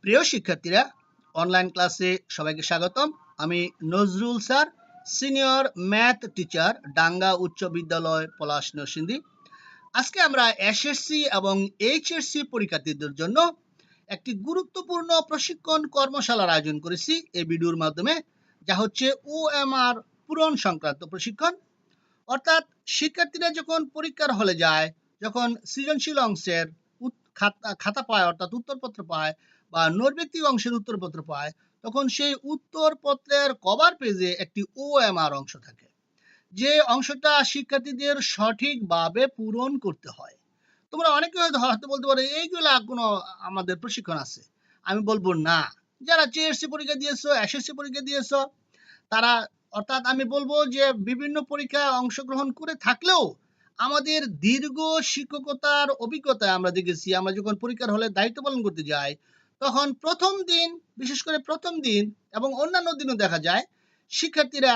প্রিয় শিক্ষার্থীরা অনলাইন ক্লাসে সবাইকে স্বাগতম। আমি Nazrul sir senior math teacher Danga উচ্চ বিদ্যালয়, পলাশ নরসিংদী। আজকে আমরা এসএসসি এবং এইচএসসি পরীক্ষার্থীদের জন্য একটি গুরুত্বপূর্ণ প্রশিক্ষণ কর্মশালার আয়োজন করেছি এই ভিডিওর মাধ্যমে, যা হচ্ছে ওএমআর পূরণ সংক্রান্ত প্রশিক্ষণ। অর্থাৎ শিক্ষার্থীরা যখন পরীক্ষার হলে যায়, যখন সৃজনশীল অংশের খাতা- খাতা পায়, অর্থাৎ উত্তরপত্র পায় বা নৈর্ব্যক্তিক অংশের উত্তরপত্র পায়, তখন সেই উত্তরপত্রের কভার পেজে একটি ওএমআর অংশ থাকে, যে অংশটা শিক্ষার্থীদের সঠিকভাবে পূরণ করতে হয়। তোমরা অনেকে হয়তো বলতে পারো, এইগুলা কোনো আমাদের প্রশিক্ষণ আছে। আমি বলব, না। যারা জেএসসি পরীক্ষা দিয়েছ এসএসসি পরীক্ষা দিয়েছ, তারা, অর্থাৎ আমি বলব যে বিভিন্ন পরীক্ষায় অংশগ্রহণ করে থাকলেও আমাদের দীর্ঘ শিক্ষকতার অভিজ্ঞতায় আমরা দেখেছি, আমরা যখন পরীক্ষার হলে দায়িত্ব পালন করতে যাই তখন প্রথম দিন, বিশেষ করে প্রথম দিন এবং অন্যান্য দিনও দেখা যায়, শিক্ষার্থীরা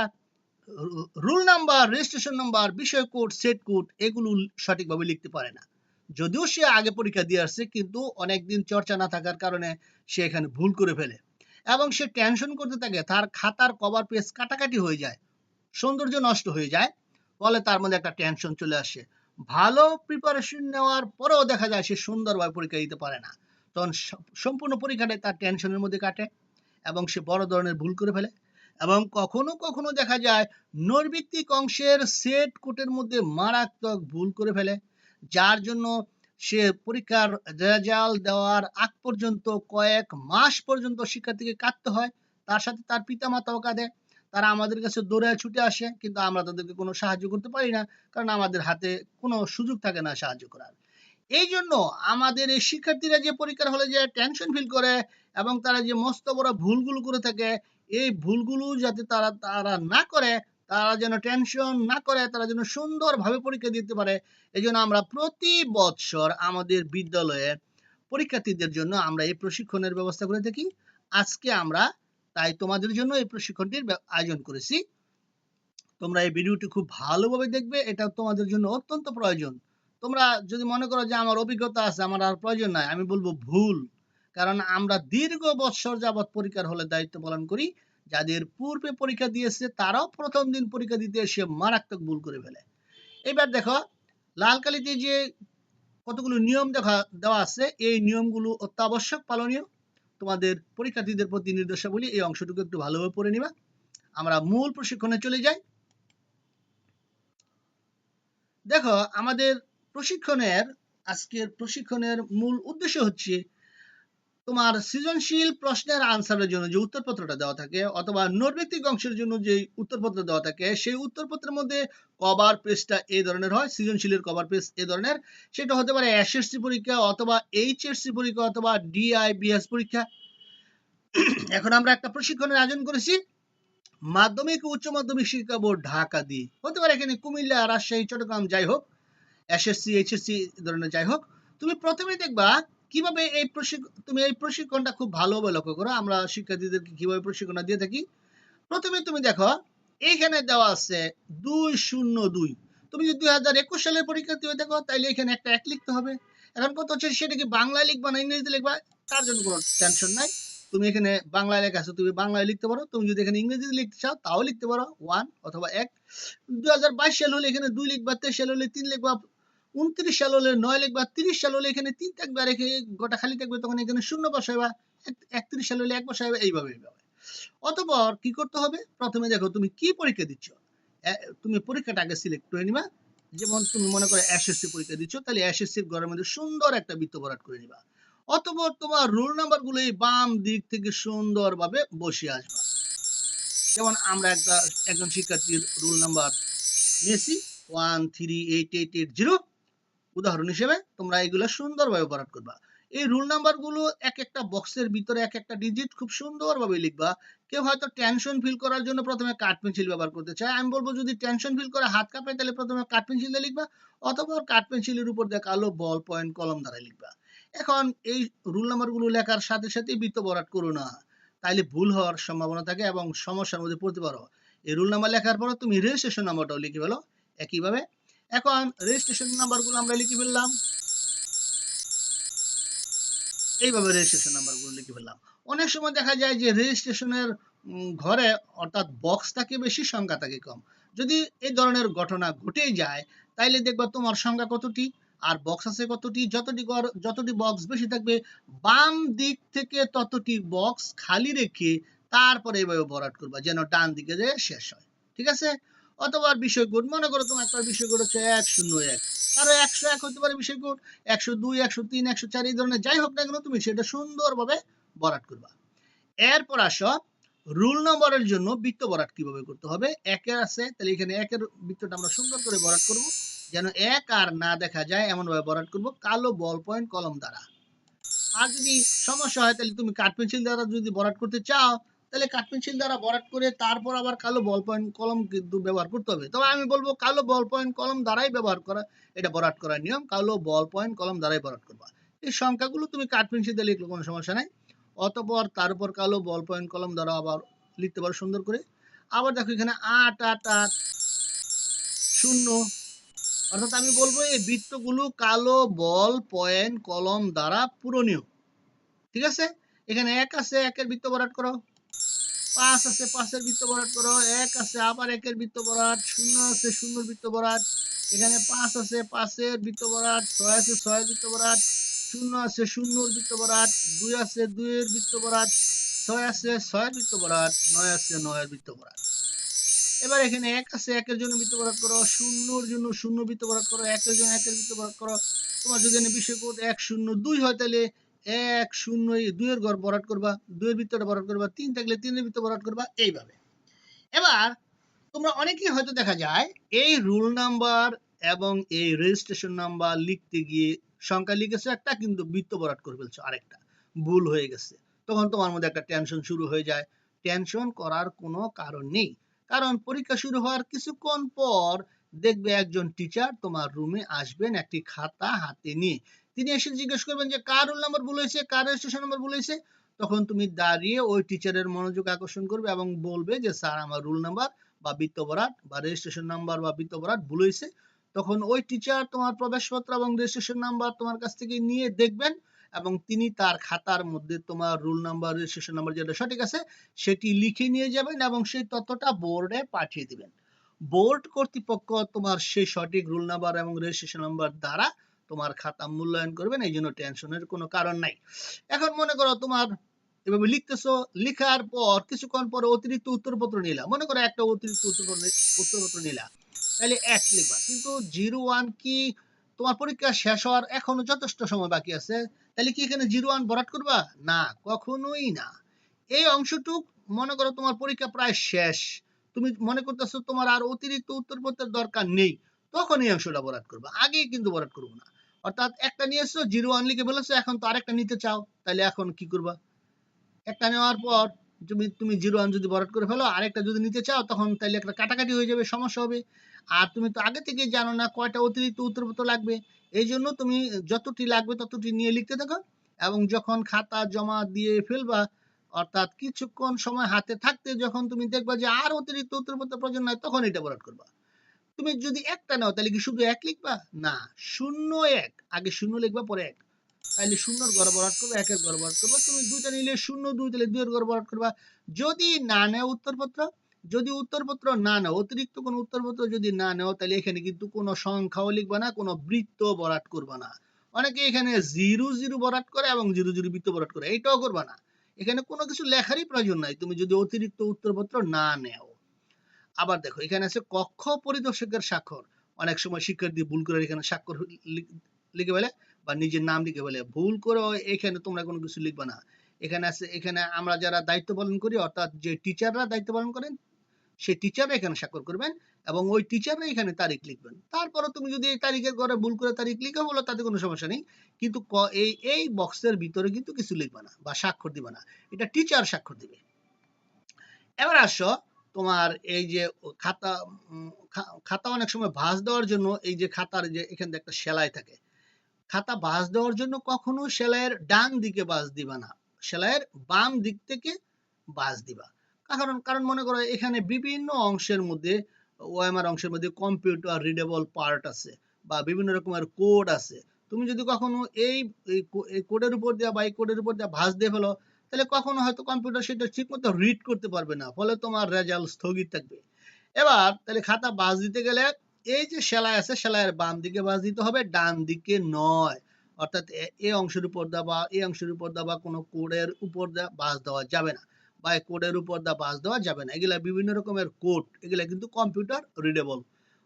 রুল নাম্বার, রেজিস্ট্রেশন নাম্বার, বিষয় কোড, সেট কোড এগুলো সঠিকভাবে লিখতে পারে না। যদিও সে আগে পরীক্ষা দিয়ে আসছে, কিন্তু অনেকদিন চর্চা না থাকার কারণে সে এখানে ভুল করে ফেলে এবং সে টেনশন করতে থাকে, তার খাতার কভার পেজ কাটাকাটি হয়ে যায়, সৌন্দর্য নষ্ট হয়ে যায়, ফলে তার মধ্যে একটা টেনশন চলে আসে। ভালো প্রিপারেশন নেওয়ার পরেও দেখা যায় সে সুন্দরভাবে পরীক্ষা দিতে পারে না। তখন সম্পূর্ণ পরীক্ষাটাই তার টেনশনের মধ্যে কাটে এবং সে বড় ধরনের ভুল করে ফেলে এবং কখনো কখনো দেখা যায় নৈর্ভিত্তিক অংশের সেট কোটের মধ্যে মারাত্মক ভুল করে ফেলে, যার জন্য সে পরীক্ষার রেজাল্ট দেওয়ার আগ পর্যন্ত কয়েক মাস পর্যন্ত শিক্ষার্থীকে কাটতে হয়, তার সাথে তার পিতামাতাও কাঁদে, তারা আমাদের কাছে দৌড়ে ছুটে আসে, কিন্তু আমরা তাদেরকে কোনো সাহায্য করতে পারি না, কারণ আমাদের হাতে কোনো সুযোগ থাকে না সাহায্য করার। এই জন্য আমাদের এই শিক্ষার্থীরা যে পরীক্ষার হলে যে টেনশন ফিল করে এবং তারা যে মস্ত বড় ভুলগুলো করে থাকে, এই ভুলগুলো যাতে তারা তারা না করে, তারা যেন টেনশন না করে, তারা যেন সুন্দরভাবে পরীক্ষা দিতে পারে এই জন্য আমরা প্রতি বৎসর আমাদের বিদ্যালয়ে পরীক্ষার্থীদের জন্য আমরা এই প্রশিক্ষণের ব্যবস্থা করে থাকি। আজকে আমরা তাই তোমাদের জন্য এই প্রশিক্ষণটির আয়োজন করেছি। তোমরা এই ভিডিওটি খুব ভালোভাবে দেখবে এটা তোমাদের জন্য অত্যন্ত প্রয়োজন। তোমরা যদি মনে করো যে আমার অভিজ্ঞতা আছে, আমার আর প্রয়োজন নাই, আমি বলব ভুল। কারণ আমরা দীর্ঘ বৎসর যাবৎ পরীক্ষার হলে দায়িত্ব পালন করি, যাদের পূর্বে পরীক্ষা দিয়েছে, তারাও প্রথম দিন পরীক্ষা দিতে এসে মারাত্মক ভুল করে ফেলে। এবার দেখো লাল কালিতে যে কতগুলো নিয়ম দেখা, দেওয়া আছে, এই নিয়মগুলো অত্যাবশ্যক পালনীয়। তোমাদের পরীক্ষার্থীদের প্রতি নির্দেশাবলী এই অংশটুকু একটু ভালোভাবে পড়ে নিবা। আমরা মূল প্রশিক্ষণে চলে যাই। দেখো, আমাদের প্রশিক্ষণের, আজকের প্রশিক্ষণের মূল উদ্দেশ্য হচ্ছে তোমার সৃজনশীল প্রশ্নের আনসারের জন্য যে উত্তরপত্রটা দেওয়া থাকে অথবা নৈর্ব্যক্তিক অংশের জন্য যে উত্তরপত্র দেওয়া থাকে, সেই উত্তরপত্রের মধ্যে কভার পেজটা এই ধরনের হয়, সৃজনশীলের কভার পেজ এই ধরনের। সেটা হতে পারে এসএসসি পরীক্ষা অথবা এইচএসসি পরীক্ষা অথবা ডিআইবিএস পরীক্ষা। এখন আমরা একটা প্রশিক্ষণের আয়োজন করেছি, মাধ্যমিক ও উচ্চ মাধ্যমিক শিক্ষা বোর্ড ঢাকা দিয়ে। হতে পারে এখানে কুমিল্লা, রাজশাহী, চট্টগ্রাম, যাই হোক। এসএসসি এইচএসসি ধরনের যাই হোক, তুমি প্রথমে দেখবা কীভাবে এই প্রশিক্ষণ তুমি এই প্রশিক্ষণটা খুব ভালোভাবে লক্ষ্য করো। আমরা শিক্ষার্থীদেরকে কীভাবে প্রশিক্ষণ দিয়ে থাকি। প্রথমে তুমি দেখো, এইখানে দেওয়া আছে দুই শূন্য দুই। তুমি যদি দুই হাজার একুশ সালের পরীক্ষার্থী হয়ে থাকো তাহলে এখানে একটা এক লিখতে হবে। এখন কত হচ্ছে সেটা কি বাংলায় লিখবা না ইংরেজিতে লিখবা? তার জন্য কোনো টেনশন নাই। তুমি এখানে বাংলায় লেখা আছে, তুমি বাংলায় লিখতে পারো। তুমি যদি এখানে ইংরেজিতে লিখতে চাও, তাও লিখতে পারো। ওয়ান অথবা এক। দুই হাজার বাইশ সাল হলে এখানে দুই লিখবা, তেইশ সাল হলে তিন লিখবা। উনত্রিশ সাল হলে নয় লিখবা তিরিশ সাল হলে এখানে তিন থাকবে, আর এখানে গোটা খালি থাকবে, তখন এখানে শূন্য বসাইবা এক- একত্রিশ সাল হলে এক বসাইবা এইভাবে এইভাবে অতপর কি করতে হবে? প্রথমে দেখো, তুমি কি পরীক্ষা দিচ্ছ? তুমি পরীক্ষাটা আগে সিলেক্ট করে নিবা। যেমন তুমি মনে করো এসএসসি পরীক্ষা দিচ্ছ, তাহলে এসএসসির ঘরের মধ্যে সুন্দর একটা বৃত্ত ভরাট করে নিবা। অতপর তোমার রোল নাম্বারগুলো এই বাম দিক থেকে সুন্দরভাবে বসে আসবা। যেমন আমরা একটা, একজন শিক্ষার্থীর রোল নাম্বার নিয়েছি one three eight eight eight zero উদাহরণ হিসেবে তোমরা এগুলো সুন্দরভাবে ভরাট করবা। এই রুল নাম্বারগুলো এক একটা বক্সের ভিতরে এক একটা ডিজিট খুব সুন্দরভাবে লিখবা। কেউ হয়তো টেনশন ফিল করার জন্য প্রথমে কাঠ পেন্সিল ব্যবহার করতে চায়। আমি বলব যদি টেনশন ফিল করে হাত কাঁপে তাহলে প্রথমে কাঠ পেন্সিল দিয়ে লিখবা অথবা কাঠ পেন্সিলের উপর দিয়ে কালো বল পয়েন্ট কলম দ্বারা লিখবা। এখন এই রুল নাম্বারগুলো লেখার সাথে সাথে বৃত্ত ভরাট করো না। তাইলে ভুল হওয়ার সম্ভাবনা থাকে এবং সমস্যার মধ্যে পড়তে পারো। এই রুল নাম্বার লেখার পর তুমি রেজিস্ট্রেশন নাম্বারটাও লিখে ফেলো। একইভাবে এখন রেজিস্ট্রেশন নাম্বারগুলো আমরা লিখে ফেললাম। এইভাবে রেজিস্ট্রেশন নাম্বারগুলো লিখে ফেললাম। অনেক সময় দেখা যায় যে রেজিস্ট্রেশনের ঘরে অর্থাৎ বক্স থাকে বেশি, সংখ্যা থাকে কম। যদি এই ধরনের ঘটনা ঘটেই যায়, তাইলে দেখবা তোমার সংখ্যা কতটি? আর বক্স আছে কতটি? যতটি যতটি বক্স বেশি থাকবে, বাম দিক থেকে ততটি বক্স খালি রেখে তারপরে এভাবে ভরাট করবা, যেন ডান দিকে যে শেষ হয়। ঠিক আছে? অথবা বিষয় কোড মনে করো তোমার একটা বিষয় কোড হচ্ছে এক শূন্য এক। আরও একশো এক হতে পারে বিষয় কোড একশো দুই, একশো তিন, একশো চার এই ধরনের যাই হোক না কেন তুমি সেটা সুন্দরভাবে ভরাট করবা। এরপর আসো, রুল নম্বরের জন্য বৃত্ত ভরাট কীভাবে করতে হবে? একের আছে, তাহলে এখানে একের বৃত্তটা আমরা সুন্দর করে ভরাট করব। যেন এক আর না দেখা যায় এমন ভাবে ভরাট করব, কালো বল পয়েন্ট কলম দ্বারা। আর যদি সমস্যা হয়, তাহলে তুমি কাঠ পেন্সিল দ্বারা যদি ভরাট করতে চাও তাহলে কাঠ পেন্সিল দ্বারা ভরাট করে তারপর আবার কালো বল পয়েন্ট কলম কিন্তু ব্যবহার করতে হবে। তবে আমি বলব কালো বল পয়েন্ট কলম দ্বারাই ব্যবহার করা, এটা ভরাট করার নিয়ম, কালো বল পয়েন্ট কলম দ্বারাই ভরাট করবা। এই সংখ্যাগুলো তুমি কাঠ পেন্সিল দিয়ে লিখলে কোনো সমস্যা নাই। অতপর তার উপর কালো বল পয়েন্ট কলম দ্বারা আবার লিখতে পারো সুন্দর করে। আবার দেখো এখানে আট আট আট, শূন্য, অর্থাৎ আমি বলব এই বৃত্তগুলো কালো বল পয়েন্ট কলম দ্বারা পূরণীয়। ঠিক আছে? এখানে এক আছে, একের বৃত্ত ভরাট করো। পাঁচ আছে, পাঁচের বৃত্ত ভরাট করো, এক আছে, আবার একের বৃত্ত ভরাট শূন্য আছে, শূন্যর বৃত্ত ভরাট এখানে পাঁচ আছে, পাঁচের বৃত্ত ভরাট ছয় আছে, ছয়ের বৃত্ত ভরাট শূন্য আছে, শূন্যর বৃত্ত ভরাট দুই আছে, দুইয়ের বৃত্ত ভরাট ছয় আছে, ছয়ের বৃত্ত ভরাট নয় আছে, নয়ের বৃত্ত ভরাট এবার এখানে এক আছে, একের জন্য বৃত্ত ভরাট করো, শূন্যর জন্য শূন্য বৃত্ত ভরাট করো, একের জন্য একের বৃত্ত ভরাট করো। তোমার যদি বিষয় এক, শূন্য, দুই হয় তাহলে এক শূন্য দুইয়ের ঘর ভরাট করবা, দুইয়ের বৃত্তটা ভরাট করবা, তিন থাকলে তিনের বৃত্ত ভরাট করবা, এইভাবে। এবার তোমরা অনেকেই হয়তো দেখা যায় এই রুল নাম্বার এবং এই রেজিস্ট্রেশন নাম্বার লিখতে গিয়ে সংখ্যা লিখেছো একটা, কিন্তু বৃত্ত ভরাট করে ফেলছো আরেকটা। ভুল হয়ে গেছে। তখন তোমার মধ্যে একটা টেনশন শুরু হয়ে যায়। টেনশন করার কোনো কারণ নেই। কারণ পরীক্ষা শুরু হওয়ার কিছুক্ষণ পর দেখবে একজন টিচার তোমার রুমে আসবেন একটি খাতা হাতে নিয়ে। তিনি এসে জিজ্ঞেস করবেন যে, কার রোল নাম্বার ভুল হয়েছে, কার রেজিস্ট্রেশন নাম্বার ভুল হয়েছে? তখন তুমি দাঁড়িয়ে ওই টিচারের মনোযোগ আকর্ষণ করবে এবং বলবে যে, স্যার, আমার রুল নাম্বার বা বৃত্ত বরাট বা রেজিস্ট্রেশন নাম্বার বা বৃত্ত বরাট ভুল হয়েছে। তখন ওই টিচার তোমার প্রবেশপত্র এবং রেজিস্ট্রেশন নাম্বার তোমার কাছ থেকে নিয়ে দেখবেন এবং তিনি তার খাতার মধ্যে তোমার রুল নাম্বার রেজিস্ট্রেশন নাম্বার যেটা সঠিক আছে, সেটি লিখে নিয়ে যাবেন এবং সেই তথ্যটা বোর্ডে পাঠিয়ে দিবেন। বোর্ড কর্তৃপক্ষ তোমার সেই সঠিক রুল নাম্বার এবং রেজিস্ট্রেশন নাম্বার দ্বারা তোমার খাতা মূল্যায়ন করবেন এই জন্য টেনশনের কোনো কারণ নাই। এখন মনে করো তোমার এভাবে লিখতেছো, লেখার পর কিছুক্ষণ পরে অতিরিক্ত উত্তরপত্র নিলা। মনে করো একটা অতিরিক্ত উত্তরপত্র উত্তরপত্র নিলা। তাহলে এক লিখবা। কিন্তু জিরো ওয়ান কি তোমার পরীক্ষা শেষ হওয়ার এখনও যথেষ্ট সময় বাকি আছে? তাহলে কি এখানে জিরো ওয়ান ভরাট করবা? না, কখনোই না। এই অংশটুক মনে করো তোমার পরীক্ষা প্রায় শেষ। তুমি মনে করতেছো তোমার আর অতিরিক্ত উত্তরপত্রের দরকার নেই। তখন এই অংশটা ভরাট করবা। আগে কিন্তু ভরাট করব না। অর্থাৎ একটা নিয়ে এসছো জিরো ওয়ান লিখে ফেলেছো এখন তো আরেকটা নিতে চাও, তাহলে এখন কি করবা? একটা নেওয়ার পর তুমি তুমি জিরো ওয়ান যদি ভরাট করে ফেলো, আরেকটা যদি নিতে চাও, তখন তাহলে একটা কাটাকাটি হয়ে যাবে, সমস্যা হবে। আর তুমি তো আগে থেকে জানো না কয়টা অতিরিক্ত উত্তরপত্র লাগবে। এই জন্য তুমি যতটি লাগবে ততটি নিয়ে লিখতে থাকো এবং যখন খাতা জমা দিয়ে ফেলবা, অর্থাৎ কিছুক্ষণ সময় হাতে থাকতে যখন তুমি দেখবা যে আর অতিরিক্ত উত্তরপত্র প্রয়োজন নাই, তখন এটা ভরাট করবা। তুমি যদি একটা নাও, তাহলে কি শুধু এক লিখবা? না, শূন্য এক। আগে শূন্য লিখবা, পরে এক। তাহলে শূন্যর ঘর ভরাট করবে, একের ঘর ভরাট করবা। তুমি দুইটা নিলে শূন্য দুই, তাহলে দুইয়ের ঘর ভরাট করবা। যদি না নেও উত্তরপত্র, যদি উত্তরপত্র না নাও, অতিরিক্ত কোনো উত্তরপত্র যদি না নাও, তাহলে এখানে কিন্তু কোনো সংখ্যাও লিখবা না, কোনো বৃত্ত ভরাট করবা না। অনেকে এখানে জিরো জিরো ভরাট করে এবং জিরো জিরো বৃত্ত ভরাট করে এইটাও করবা না। এখানে কোনো কিছু লেখারই প্রয়োজন নাই। তুমি যদি অতিরিক্ত উত্তরপত্র না নেও। আবার দেখো, এখানে আছে কক্ষ পরিদর্শকের স্বাক্ষর। অনেক সময় শিক্ষার্থী ভুল করে এখানে স্বাক্ষর লিখে ফেলে বা নিজের নাম লিখে ফেলে। ভুল করে এখানে তোমরা কোনো কিছু লিখবে না। এখানে আছে, এখানে আমরা যারা দায়িত্ব পালন করি, অর্থাৎ যে টিচাররা দায়িত্ব পালন করেন, সেই টিচাররা এখানে স্বাক্ষর করবেন এবং ওই টিচাররা এখানে তারিখ লিখবেন। তারপরে তুমি যদি এই তারিখের ঘরে ভুল করে তারিখ লিখে বলো তাতে কোনো সমস্যা নেই। কিন্তু এই এই বক্সের ভিতরে কিন্তু কিছু লিখবে না বা স্বাক্ষর দিবে না। এটা টিচার স্বাক্ষর দিবে। এবার আসো তোমার এই যে খাতা খাতা অনেক সময় ভাঁজ দেওয়ার জন্য এই যে খাতার যে এখানে একটা সেলাই থাকে। খাতা ভাঁজ দেওয়ার জন্য কখনো সেলাইয়ের ডান দিকে ভাঁজ দিবা না। সেলাইয়ের বাম দিক থেকে ভাঁজ দিবা। কারণ কারণ মনে করো এখানে বিভিন্ন অংশের মধ্যে, ওএমআর অংশের মধ্যে কম্পিউটার, রিডেবল পার্ট আছে বা বিভিন্ন রকমের কোড আছে। তুমি যদি কখনো এই কোডের উপর দেওয়া বা এই কোডের উপর দেওয়া ভাঁজ দিয়ে ফেলো তাহলে কখনো হয়তো কম্পিউটার সেটা ঠিকমতো রিড করতে পারবে না, ফলে তোমার রেজাল্ট স্থগিত থাকবে। এবার তাহলে খাতা বাজ দিতে গেলে এই যে সেলাই আছে, সেলাইয়ের বাম দিকে বাজ দিতে হবে, ডান দিকে নয়। অর্থাৎ এ- অংশের উপর দা বা এই অংশের উপর দা বা কোনো কোডের উপর দা বাজ দেওয়া যাবে না, বা কোডের উপর দা বাজ দেওয়া যাবে না। এগুলা বিভিন্ন রকমের কোড এগুলা কিন্তু কম্পিউটার রিডেবল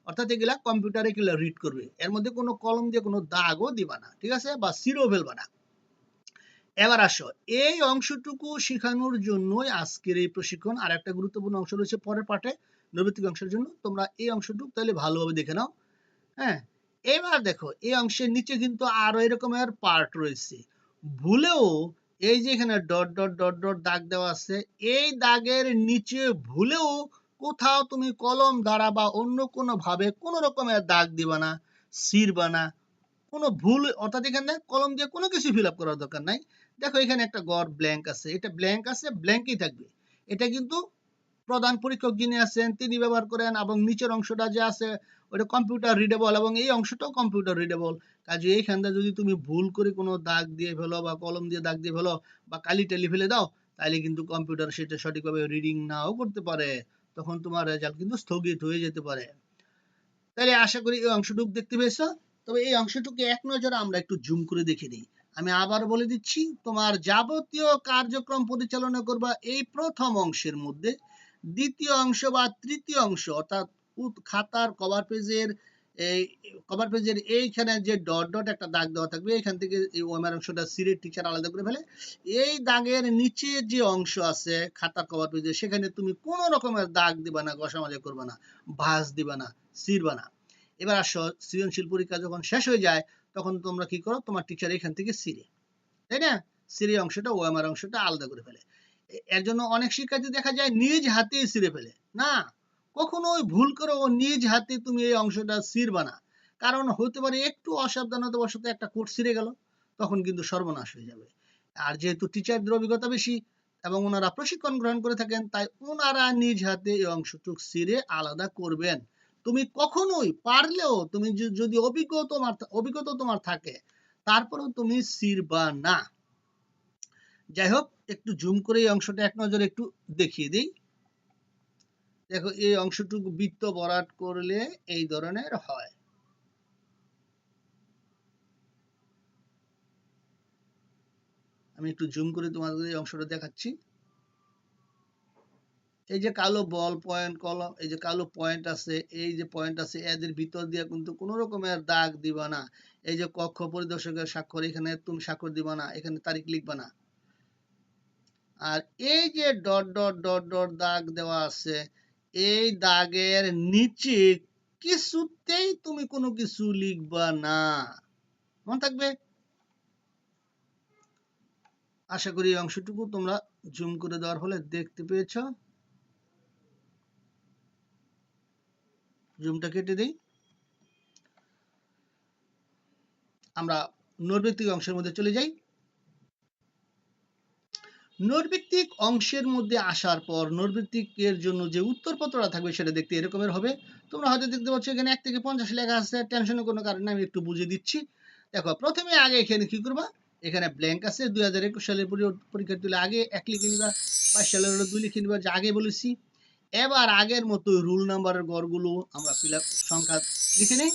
অর্থাৎ এগুলা কম্পিউটারে এগুলা রিড করবে। এর মধ্যে কোনো কলম দিয়ে কোনো দাগও দিবা না, ঠিক আছে? বা সিরো ফেলবা না। এবার আসো, এই অংশটুকু শেখানোর জন্যই আজকের এই প্রশিক্ষণ আর একটা গুরুত্বপূর্ণ অংশ রয়েছে পরের পাঠে নৈবিত্তিক অংশের জন্য, তোমরা এই অংশটুকু তাহলে ভালোভাবে দেখে নাও হ্যাঁ? এবার দেখো, এই অংশের নিচে কিন্তু আরও এরকমের পার্ট রয়েছে, ভুলেও এই যে এখানে ডট ডট ডট ডট দাগ দেওয়া আছে, এই দাগের নিচে ভুলেও কোথাও তুমি কলম দ্বারা বা অন্য কোনো ভাবে কোনো রকমের দাগ দিবা না, ছিড়বা না, কোনো ভুল, অর্থাৎ এখানে কলম দিয়ে কোনো কিছু ফিল আপ করার দরকার নাই দেখো এখানে একটা গড় ব্ল্যাঙ্ক আছে, এটা ব্ল্যাঙ্ক আছে ব্ল্যাঙ্কই থাকবে। এটা কিন্তু প্রধান পরীক্ষক যিনি আছেন, তিনি ব্যবহার করেন এবং নিচের অংশটা যে আছে, ওটা কম্পিউটার রিডেবল এবং এই অংশটাও কম্পিউটার রিডেবল কাজে এইখানটা যদি তুমি ভুল করে কোনো দাগ দিয়ে ফেলো বা কলম দিয়ে দাগ দিয়ে ফেলো বা কালি টালি ফেলে দাও তাহলে কিন্তু কম্পিউটার সেটা সঠিকভাবে রিডিং নাও করতে পারে। তখন তোমার রেজাল্ট কিন্তু স্থগিত হয়ে যেতে পারে। তাহলে আশা করি এই অংশটুকু দেখতে পেয়েছ। তবে এই অংশটুকু এক নজরে আমরা একটু জুম করে দেখে নিই। আমি আবার বলে দিচ্ছি, তোমার যাবতীয় কার্যক্রম পরিচালনা করবা এই প্রথম অংশের মধ্যে। দ্বিতীয় অংশ বা তৃতীয় অংশ, অর্থাৎ খাতার কভার পেজের এই কভার পেজের এইখানে যে ডট ডট একটা দাগ দেওয়া থাকবে এখান থেকে এই ওমের অংশটা সিরের টিচার আলাদা করে ফেলে। এই দাগের নিচে যে অংশ আছে, খাতার কভার পেজে সেখানে তুমি কোনো রকমের দাগ দিবা না ঘষা মাজা করবা না, ভাঁজ দিবা না, ছিড়বা না। এবার আসো সৃজনশীল পরীক্ষা যখন শেষ হয়ে যায় তখন তোমরা কি করো? তোমার টিচার এখান থেকে সিরে তাই না? সিরে অংশটা, ওএমআর অংশটা আলাদা করে ফেলে। এর জন্য অনেক শিক্ষার্থী দেখা যায় নিজ হাতে সিরে ফেলে। না, কখনোই ভুল করে ও নিজ হাতে তুমি এই অংশটা ছিড়বা না কারণ হতে পারে একটু অসাবধানতা বশত একটা কোট ছিঁড়ে গেল, তখন কিন্তু সর্বনাশ হয়ে যাবে। আর যেহেতু টিচারদের অভিজ্ঞতা বেশি এবং ওনারা প্রশিক্ষণ গ্রহণ করে থাকেন, তাই ওনারা নিজ হাতে এই অংশটুক ছিঁড়ে আলাদা করবেন। তুমি কখনোই পারলেও তুমি যদি অভিজ্ঞ তোমার অভিজ্ঞতা তোমার থাকে, তারপরেও তুমি ছিড়বা না। যাই হোক, একটু জুম করে এই অংশটা এক নজরে একটু দেখিয়ে দিই। দেখো, এই অংশটুকু বৃত্ত বরাট করলে এই ধরনের হয়। আমি একটু জুম করে তোমাদের এই অংশটা দেখাচ্ছি। এই যে কালো বল পয়েন্ট কলম এই যে কালো পয়েন্ট আছে, এই যে পয়েন্ট আছে, এদের ভিতর দিয়ে কিন্তু কোনো রকমের দাগ দিবা না। এই যে কক্ষ পরিদর্শকের স্বাক্ষর, এখানে তুমি স্বাক্ষর দিবা না, এখানে তারিখ লিখবা না। আর এই যে ডট ডট ডট ডট দাগ দেওয়া আছে, এই দাগের নিচে কিছুতেই তুমি কোনো কিছু লিখবা না। মনে থাকবে? আশা করি অংশটুকু তোমরা জুম করে দেওয়ার ফলে দেখতে পেয়েছ। জুমটা কেটে দেই। আমরা নৈর্ব্যক্তিক অংশের মধ্যে চলে যাই। নৈর্ব্যক্তিক অংশের মধ্যে আসার পর নৈর্ব্যক্তিকের জন্য যে উত্তরপত্রটা থাকবে সেটা দেখতে এরকমের হবে। তোমরা হয়তো দেখতে পাচ্ছ এখানে এক থেকে পঞ্চাশ লেখা আছে টেনশনের কোনো কারণে আমি একটু বুঝিয়ে দিচ্ছি। দেখো, প্রথমে আগে এখানে কি করবা? এখানে ব্ল্যাঙ্ক আছে, দুই হাজার একুশ সালের পরি- পরীক্ষার্থী হলে আগে এক লিখে নিবা, বাইশ সালের দুই লিখে নিবা, যে আগে বলেছি। এবার আগের মতো রুল নাম্বারের গড়গুলো আমরা ফিল সংখ্যা লিখে নিই।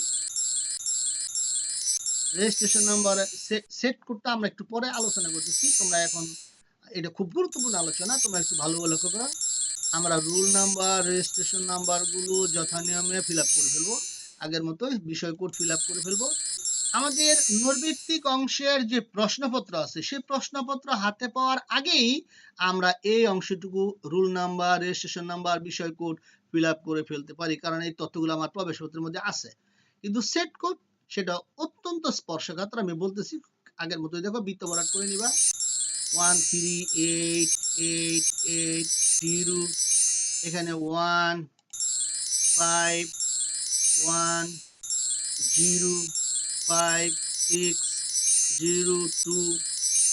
রেজিস্ট্রেশন নাম্বার সেট করতে আমরা একটু পরে আলোচনা করতেছি। তোমরা এখন এটা খুব গুরুত্বপূর্ণ আলোচনা, তোমরা একটু ভালো লক্ষ্য করো। আমরা রুল নাম্বার রেজিস্ট্রেশন নাম্বারগুলো যথানিয়মে ফিল আপ করে ফেলব। আগের মতো বিষয় কোড ফিল আপ করে ফেলব। আমাদের নৈর্ব্যক্তিক অংশের যে প্রশ্নপত্র আছে, সেই প্রশ্নপত্র হাতে পাওয়ার আগেই আমরা এই অংশটুকু রুল নাম্বার, রেজিস্ট্রেশন নাম্বার, বিষয় কোড ফিল করে ফেলতে পারি, কারণ এই তথ্যগুলো আমার প্রবেশপত্রের মধ্যে আছে। কিন্তু সেট কোড, সেটা অত্যন্ত স্পর্শকাতর, আমি বলতেছি আগের মতোই। দেখো, বৃত্ত ভরাট করে নিবা। One, three, eight eight eight, zero, এখানে one, five, one, zero five six zero two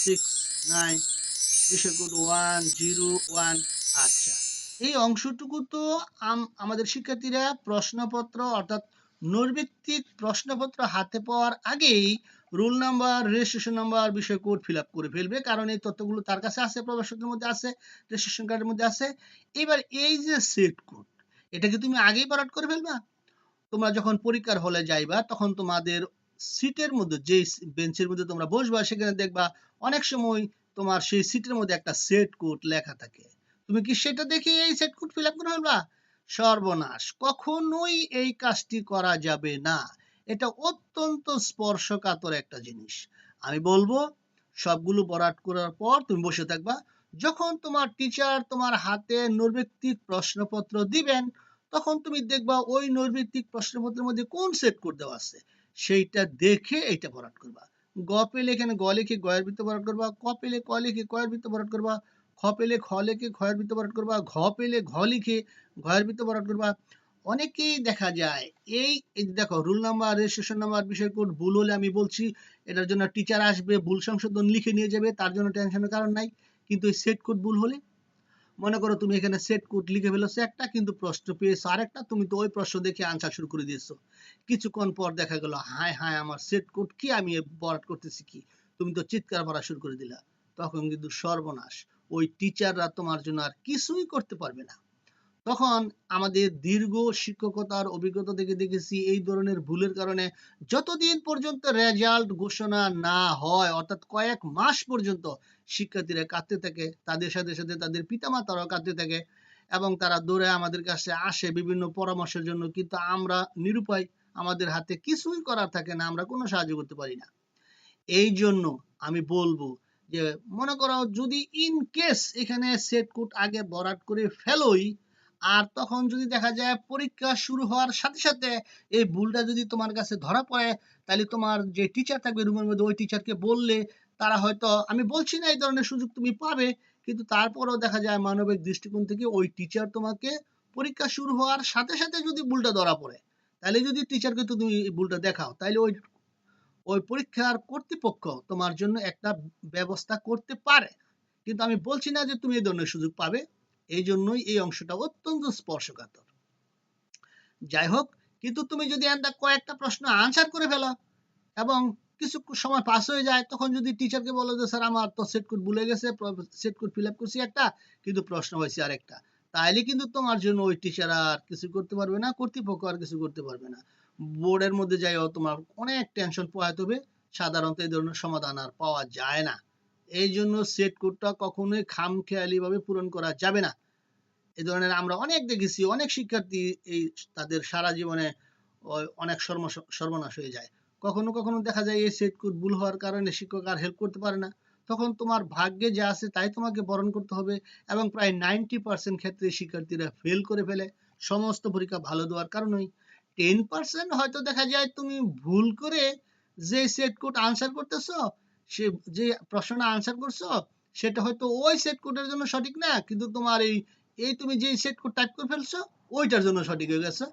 six nine বিষয় কোড ওয়ান জিরো ওয়ান আচ্ছা। এই অংশটুকু তো আম- আমাদের শিক্ষার্থীরা প্রশ্নপত্র অর্থাৎ নৈর্ব্যক্তিক প্রশ্নপত্র হাতে পাওয়ার আগেই রুল নাম্বার রেজিস্ট্রেশন নাম্বার বিষয় কোড ফিল করে ফেলবে, কারণ এই তথ্যগুলো তার কাছে আছে প্রবেশকের মধ্যে আছে রেজিস্ট্রেশন কার্ডের মধ্যে আছে। এবার এই যে সেট কোড এটা কি তুমি আগেই বরাদ করে ফেলবা? তোমরা যখন পরীক্ষার হলে যাইবা, তখন তোমাদের সিটের মধ্যে যে বেঞ্চের মধ্যে তোমরা বসবা, সেখানে দেখবা অনেক সময় তোমার সেই সিটের মধ্যে একটা সেট কোড লেখা থাকে। তুমি কি সেটা দেখে এই সেট কোড ফিল আপ করে ফেলবা? সর্বনাশ, কখনোই এই কাজটি করা যাবে না। এটা অত্যন্ত স্পর্শকাতর একটা জিনিস। আমি বলব, সবগুলো বরাট করার পর তুমি বসে থাকবা, যখন তোমার টিচার তোমার হাতে নৈর্ব্যক্তিক প্রশ্নপত্র দিবেন, তখন তুমি দেখবা ওই নৈর্ব্যক্তিক প্রশ্নপত্রের মধ্যে কোন সেট কোড দেওয়া আছে? সেইটা দেখে এইটা ভরাট করবা। গ পেলে এখানে গ লিখে গয়ের ভিতরে বরাট করবা, ক পেলে ক লিখে কয়ের ভিতরে বরাট করবা, খ পেলে খ লিখে খয়ের ভিতরে বরাট করবা, ঘ পেলে ঘ লিখে ঘয়ের ভিতরে বরাট করবা। অনেকেই দেখা যায়, এই এই দেখো রুল নাম্বার রেজিস্ট্রেশন নাম্বার বিষয় কোড ভুল হলে আমি বলছি, এটার জন্য টিচার আসবে, ভুল সংশোধন লিখে নিয়ে যাবে, তার জন্য টেনশনের কারণ নাই। কিন্তু এই সেট কোড ভুল হলে মনে করো তুমি এখানে সেট কোড লিখে ফেলেছো, একটা কিন্তু প্রশ্ন পেয়েছ, আরেকটা তুমি তো ওই প্রশ্ন দেখে আনসার শুরু করে দিয়েছ। কিছুক্ষণ পর দেখা গেল, হায় হায়, আমার সেট কোড কি আমি বরাট করতেছি কি? তুমি তো চিৎকার মারা শুরু করে দিলা। তখন কিন্তু সর্বনাশ, ওই টিচাররা তোমার জন্য আর কিছুই করতে পারবে না। তখন আমাদের দীর্ঘ শিক্ষকতার অভিজ্ঞতা থেকে দেখেছি এই ধরনের ভুলের কারণে যতদিন পর্যন্ত রেজাল্ট ঘোষণা না হয়, অর্থাৎ কয়েক মাস পর্যন্ত শিক্ষার্থীরা কাঁদতে থাকে, তাদের সাথে সাথে তাদের পিতামাতারাও কাঁদতে থাকে এবং তারা দৌড়ে আমাদের কাছে আসে বিভিন্ন পরামর্শের জন্য, কিন্তু আমরা নিরুপায় আমাদের হাতে কিছুই করার থাকে না, আমরা কোনো সাহায্য করতে পারি না। এই জন্য আমি বলব যে, মনে করো যদি ইন কেস এখানে সেট কোড আগে বরাদ করে ফেলোই আর তখন যদি দেখা যায় পরীক্ষা শুরু হওয়ার সাথে সাথে এই ভুলটা যদি তোমার কাছে ধরা পড়ে, তাহলে তোমার যে টিচার থাকবে রুমের মধ্যে, ওই টিচারকে বললে তারা হয়তো, আমি বলছি না এই ধরনের সুযোগ তুমি পাবে। কিন্তু তারপরেও দেখা যায় মানবিক দৃষ্টিকোণ থেকে ওই টিচার তোমাকে পরীক্ষা শুরু হওয়ার সাথে সাথে যদি ভুলটা ধরা পড়ে, তাহলে যদি টিচারকে তুমি ভুলটা দেখাও, তাহলে ওই ওই পরীক্ষার কর্তৃপক্ষ তোমার জন্য একটা ব্যবস্থা করতে পারে। কিন্তু আমি বলছি না যে তুমি এই ধরনের সুযোগ পাবে। এই জন্যই এই অংশটা অত্যন্ত স্পর্শকাতর। যাই হোক কিন্তু তুমি যদি কয়েকটা প্রশ্ন আনসার করে ফেলো এবং কিছু সময় পাস হয়ে যায়, তখন যদি টিচারকে বলো যে স্যার আমার তো সেট কোড ভুলে গেছে সেট কোড ফিল আপ করছি একটা, কিন্তু প্রশ্ন হয়েছে আরেকটা। তাইলে কিন্তু তোমার জন্য ওই টিচার আর কিছু করতে পারবে না, কর্তৃপক্ষ আর কিছু করতে পারবে না। বোর্ডের মধ্যে যাইও, তোমার অনেক টেনশন পোহাতে হবে। সাধারণত এই ধরনের সমাধান আর পাওয়া যায় না। এই জন্য সেট কোডটা কখনোই খামখেয়ালি ভাবে পূরণ করা যাবে না। এই ধরনের আমরা অনেক দেখেছি, অনেক শিক্ষার্থী এই তাদের সারা জীবনে অনেক সর্বনাশ হয়ে যায়। কখনো কখনো দেখা যায় এই সেট কোড ভুল হওয়ার কারণে শিক্ষক আর হেল্প করতে পারে না। তখন তোমার ভাগ্যে যা আছে তাই তোমাকে বরণ করতে হবে এবং প্রায় নাইনটি পার্সেন্ট ক্ষেত্রে শিক্ষার্থীরা ফেল করে ফেলে। সমস্ত পরীক্ষা ভালো দেওয়ার কারণেই। টেন পার্সেন্ট হয়তো দেখা যায় তুমি ভুল করে যে সেট কোড আনসার করতেছো সে যে প্রশ্নটা আনসার করছ, সেটা হয়তো ওই সেট কোডের জন্য সঠিক না, কিন্তু তোমার এই এই তুমি যে সেট কোড টাইপ করে ফেলছো, ওইটার জন্য সঠিক হয়ে গেছে।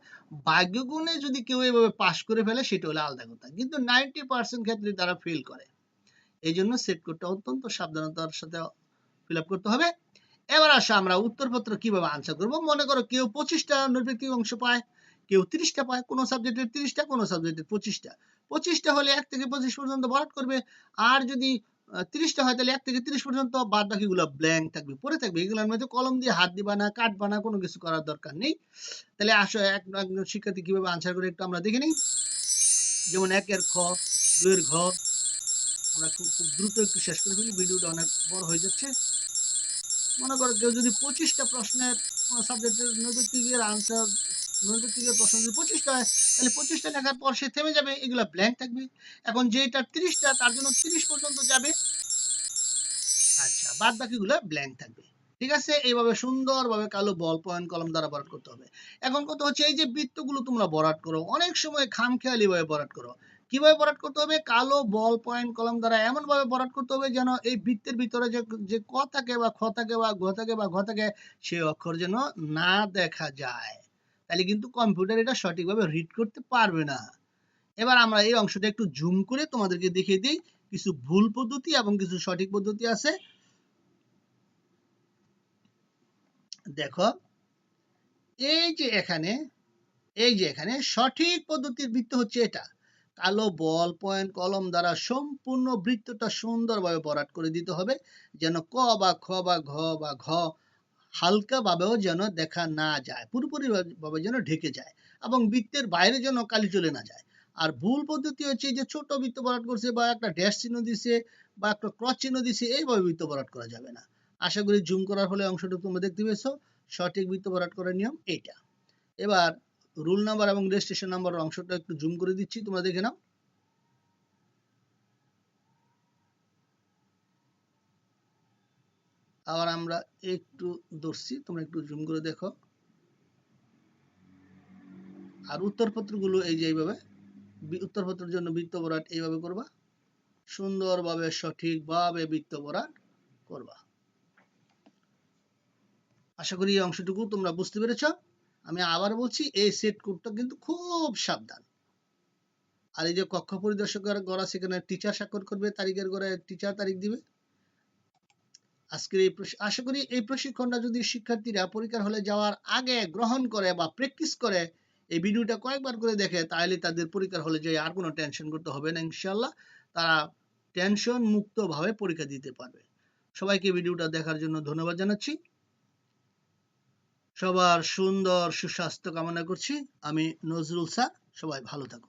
ভাগ্যগুণে যদি কেউ এভাবে পাশ করে ফেলে, সেটা হলো আলাদা কথা। কিন্তু নাইনটি পার্সেন্ট ক্ষেত্রে তারা ফেল করে। এই জন্য সেট কোডটা অত্যন্ত সাবধানতার সাথে ফিল করতে হবে। এবার আসো আমরা উত্তরপত্র কীভাবে আনসার করব? মনে করো কেউ পঁচিশটা নৈর্ব্যক্তিক অংশ পায়, কেউ তিরিশটা পায়, কোনো সাবজেক্টের তিরিশটা, কোনো সাবজেক্টের পঁচিশটা। পঁচিশটা হলে এক থেকে পঁচিশ পর্যন্ত বরাদ করবে। আর যদি তিরিশটা হয় তাহলে এক থেকে তিরিশ পর্যন্ত বাদ বাকিগুলো ব্ল্যাঙ্ক থাকবে পরে থাকবে। এগুলোর মধ্যে কলম দিয়ে হাত দিবা না কাটবা না, কোনো কিছু করার দরকার নেই। তাহলে আসো, এক, একজন শিক্ষার্থী কীভাবে আনসার করে একটু আমরা দেখে নিই। যেমন একের খ, দুইয়ের ঘ। আমরা খুব খুব দ্রুত একটু শেষ করে ফেলি, ভিডিওটা অনেক বড় হয়ে যাচ্ছে। মনে করো কেউ যদি পঁচিশটা প্রশ্নের কোনো সাবজেক্টের নৈতিকের আনসার নৈতিকের প্রশ্ন যদি পঁচিশটা হয় তাহলে পঁচিশটা লেখার পর সে থেমে যাবে, এগুলো ব্ল্যাঙ্ক থাকবে। এখন যেটা তিরিশটা, তার জন্য তিরিশ পর্যন্ত যাবে। আচ্ছা বাদ বাকিগুলো ব্ল্যাঙ্ক থাকবে। ঠিক আছে? এইভাবে সুন্দরভাবে কালো বল পয়েন্ট কলম দ্বারা বরাট করতে হবে। এখন কত হচ্ছে, এই যে বৃত্তগুলো তোমরা বরাট করো, অনেক সময় খামখেয়ালি ভাবে বরাট করো। কীভাবে বরাট করতে হবে? কালো বল পয়েন্ট কলম দ্বারা এমন ভাবে বরাট করতে হবে যেন এই বৃত্তের ভিতরে যে যে ক থাকে বা খ থাকে বা ঘ থাকে বা ঘ থাকে সেই অক্ষর যেন না দেখা যায়। তাহলে কিন্তু কম্পিউটার এটা সঠিকভাবে রিড করতে পারবে না। এবার আমরা এই অংশটা একটু জুম করে তোমাদেরকে দেখিয়ে দিই, কিছু ভুল পদ্ধতি এবং কিছু সঠিক পদ্ধতি আছে। দেখো, এই যে এখানে, এই যে এখানে সঠিক পদ্ধতির বৃত্ত হচ্ছে এটা। কালো বল পয়েন্ট কলম দ্বারা সম্পূর্ণ বৃত্তটা সুন্দরভাবে ভরাট করে দিতে হবে, যেন ক বা খ বা ঘ বা ঘ হালকাভাবেও যেন দেখা না যায়, পুরোপুরি ভাবে যেন ঢেকে যায় এবং বৃত্তের বাইরে যেন কালি চলে না যায়। আর ভুল পদ্ধতি হচ্ছে যে ছোট বৃত্ত ভরাট করছে বা একটা ড্যাশ চিহ্ন দিছে বা একটা ক্রস চিহ্ন দিছে, এইভাবে বৃত্ত ভরাট করা যাবে না। আশা করি জুম করার ফলে অংশটুকু তোমরা দেখতে পেয়েছ। সঠিক বৃত্ত ভরাট করার নিয়ম এইটা। এবার রুল নাম্বার এবং রেজিস্ট্রেশন নাম্বারের অংশটা একটু জুম করে দিচ্ছি, তোমরা দেখে নাও। আবার আমরা একটু ধরছি, তোমরা একটু জুম করে দেখো। আর উত্তরপত্রগুলো এই যে এইভাবে উত্তরপত্রের জন্য বৃত্ত ভরাট এইভাবে করবা। সুন্দরভাবে, সঠিকভাবে বৃত্ত ভরাট করবা। আশা করি এই অংশটুকু তোমরা বুঝতে পেরেছ। আমি আবার বলছি, এই সেট কোডটা কিন্তু খুব সাবধান। আর এই যে কক্ষ পরিদর্শকের গড়া সেখানে টিচার স্বাক্ষর করবে, তারিখের গড়ে টিচার তারিখ দিবে। আজকের এই আশা করি এই প্রশিক্ষণটা যদি শিক্ষার্থীরা পরীক্ষার হলে যাওয়ার আগে গ্রহণ করে বা প্র্যাকটিস করে, এই ভিডিওটা কয়েকবার করে দেখে তাহলে তাদের পরীক্ষার হলে যে আর কোনো টেনশন করতে হবে না ইনশাল্লাহ তারা টেনশন মুক্তভাবে পরীক্ষা দিতে পারবে। সবাইকে ভিডিওটা দেখার জন্য ধন্যবাদ জানাচ্ছি। সবার সুন্দর, সুস্বাস্থ্য কামনা করছি। আমি নজরুল স্যার, সবাই ভালো থাকো